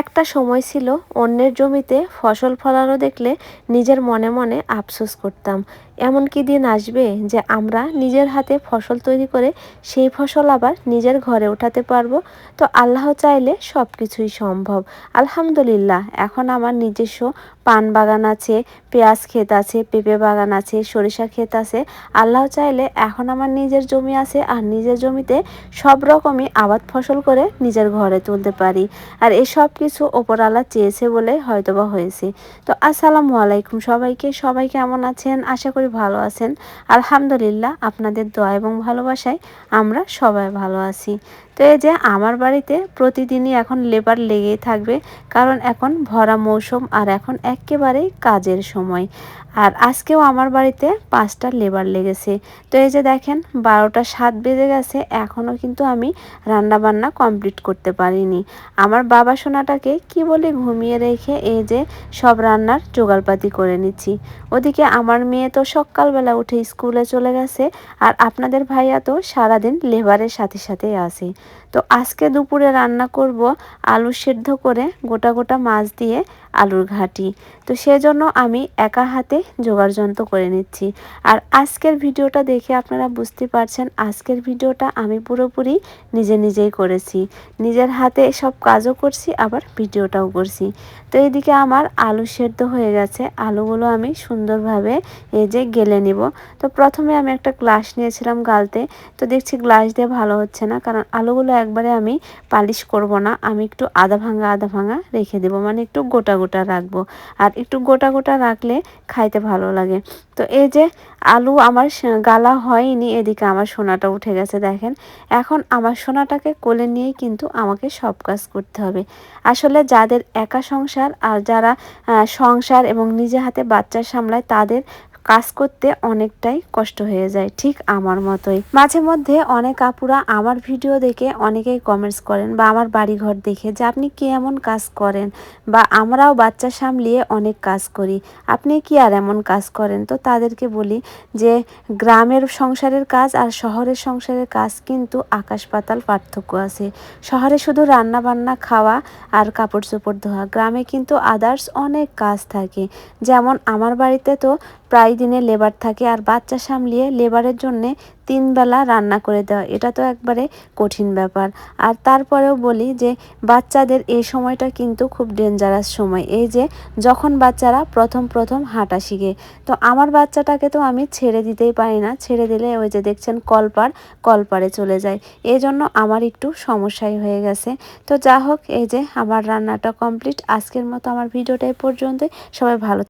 একটা সময় ছিল অন্যের জমিতে ফসল ফলানো দেখলে নিজের মনে মনে আফসোস করতাম। এমন কি দিন আসবে যে আমরা নিজের হাতে ফসল তৈরি করে সেই ফসল আবার নিজের ঘরে উঠাতে পারব, তো আল্লাহ চাইলে সব কিছুই সম্ভব। আলহামদুলিল্লাহ, এখন আমার নিজস্ব পান বাগান আছে, পেঁয়াজ ক্ষেত আছে, পেঁপে বাগান আছে, সরিষা ক্ষেত আছে। আল্লাহ চাইলে এখন আমার নিজের জমি আছে আর নিজের জমিতে সব রকমই আবাদ ফসল করে নিজের ঘরে তুলতে পারি। আর এসব কিছু ওপর আল্লাহ চেয়েছে বলে হয়তোবা হয়েছে। তো আসসালামু আলাইকুম সবাইকে। সবাই কেমন আছেন? আশা করি ভালো আছেন। আলহামদুলিল্লাহ আপনাদের দোয়া এবং ভালোবাসায় আমরা সবাই ভালো আছি। তো এই যে আমার বাড়িতে প্রতিদিনই এখন লেবার লেগেই থাকবে, কারণ এখন ভরা মৌসুম আর এখন একেবারেই কাজের সময়। আর আজকেও আমার বাড়িতে পাঁচটা লেবার লেগেছে। তো এই যে দেখেন, বারোটা সাত বেজে গেছে এখনও কিন্তু আমি রান্না বান্না কমপ্লিট করতে পারিনি। আমার বাবা সোনাটাকে কি বলে ঘুমিয়ে রেখে এই যে সব রান্নার জোগালপাতি করে নিচ্ছি। ওদিকে আমার মেয়ে তো সকালবেলা উঠে স্কুলে চলে গেছে আর আপনাদের ভাইয়া তো সারাদিন লেবারের সাথে সাথে আছে। তো আজকে দুপুরে রান্না করব আলু সেদ্ধ করে গোটা গোটা মাছ দিয়ে আলুর ঘাটি। তো সেজন্য আমি একা হাতে জোগাড় যন্ত্র করে নিচ্ছি। আর আজকের ভিডিওটা দেখে আপনারা বুঝতে পারছেন, আজকের ভিডিওটা আমি পুরোপুরি নিজে নিজেই করেছি। নিজের হাতে সব কাজও করছি, আবার ভিডিওটাও করছি। তো এইদিকে আমার আলু সেদ্ধ হয়ে গেছে। আলুগুলো আমি সুন্দরভাবে এই যে গেলে নিব। তো প্রথমে আমি একটা গ্লাস নিয়েছিলাম গালতে। তো দেখছি গ্লাস দিয়ে ভালো হচ্ছে না, কারণ আলুগুলো একবারে আমি পালিশ করব না। আমি একটু আধা ভাঙা আধা ভাঙা রেখে দেবো। মানে একটু গোটা গোটা রাখব। আর একটু গোটা গোটা রাখলে খাইতে ভালো লাগে। তো এই যে আলু আমার গালা হয়নি এদিকে আমার সোনাটা উঠে গেছে দেখেন। এখন আমার সোনাটাকে কোলে নিয়ে কিন্তু আমাকে সব কাজ করতে হবে। আসলে যাদের একা সংসার আর যারা সংসার এবং নিজে হাতে বাচ্চা সামলায় তাদের কাজ করতে অনেকটাই কষ্ট হয়ে যায়, ঠিক আমার মতোই। মাঝে মধ্যে অনেক আপুরা আমার ভিডিও দেখে অনেকেই কমেন্টস করেন বা আমার বাড়িঘর দেখে যে আপনি কি এমন কাজ করেন বা আমরাও বাচ্চা সামলিয়ে অনেক কাজ করি। আপনি কি আর এমন কাজ করেন? তো তাদেরকে বলি যে গ্রামের সংসারের কাজ আর শহরের সংসারের কাজ কিন্তু আকাশ পাতাল পার্থক্য আছে। শহরে শুধু রান্না বান্না, খাওয়া আর কাপড় চোপড় ধোয়া, গ্রামে কিন্তু আদার্স অনেক কাজ থাকে। যেমন আমার বাড়িতে তো প্রায় দিনে লেবার থাকে আর বাচ্চা সামলিয়ে লেবারের জন্যে তিন বেলা রান্না করে দেওয়া। এটা তো একবারে কঠিন ব্যাপার। আর তারপরেও বলি যে, বাচ্চাদের এই সময়টা কিন্তু খুব ডেঞ্জারাস সময়। এই যে, যখন বাচ্চারা প্রথম প্রথম হাঁটা শিখে। তো আমার বাচ্চাটাকে তো আমি ছেড়ে দিতেই পারি না। ছেড়ে দিলে ওই যে দেখছেন কলপার, কলপারে চলে যায়। এই জন্য আমার একটু সমস্যাই হয়ে গেছে। তো যা হোক, এই যে, আমার রান্নাটা কমপ্লিট আজকের মতো আমার ভিডিওটা পর্যন্তই। সবাই ভালো